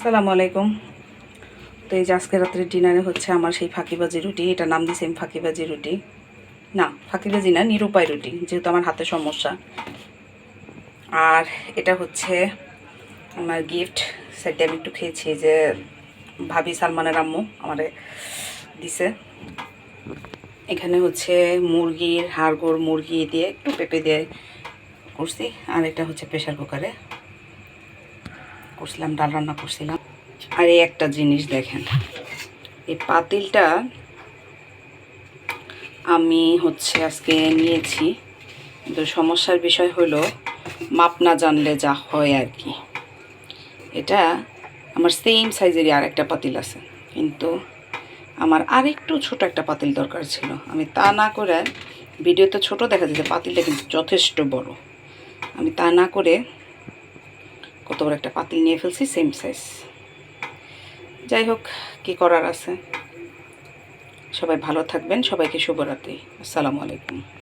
আসসালামু আলাইকুম। তো এই যে আজকে রাত্রে ডিনারে হচ্ছে আমার সেই ফাঁকিবাজি রুটি, এটা নাম দিয়েছি আমি ফাঁকিবাজি রুটি। না, ফাঁকিবাজি না, নিরুপায় রুটি, যেহেতু আমার হাতে সমস্যা। আর এটা হচ্ছে আমার গিফট সেটা আমি একটু খেয়েছি যে ভাবি সালমানের আম্মু আমারে দিছে। এখানে হচ্ছে মুরগির হাড়গোড় মুরগি দিয়ে একটু পেঁপে দিয়ে করছি, আর এটা হচ্ছে প্রেশার কুকারে। করছিলাম, ডাল রান্না করছিলাম। আর এই একটা জিনিস দেখেন, এই পাতিলটা আমি হচ্ছে আজকে নিয়েছি। কিন্তু সমস্যার বিষয় হলো, মাপ না জানলে যা হয় আর কি। এটা আমার সেম সাইজেরই আর একটা পাতিল আছে। কিন্তু আমার আরেকটু ছোট একটা পাতিল দরকার ছিল। আমি তা না করে ভিডিওতে ছোট দেখা যাচ্ছে পাতিলটা কিন্তু যথেষ্ট বড়। আমি তা না করে কত বড় একটা পাতিল নিয়ে ফেলছি সেম সাইজ যাই হোক, কি করার আছে? সবাই ভালো থাকবেন, সবাইকে শুভরাত্রি। আসসালামু আলাইকুম।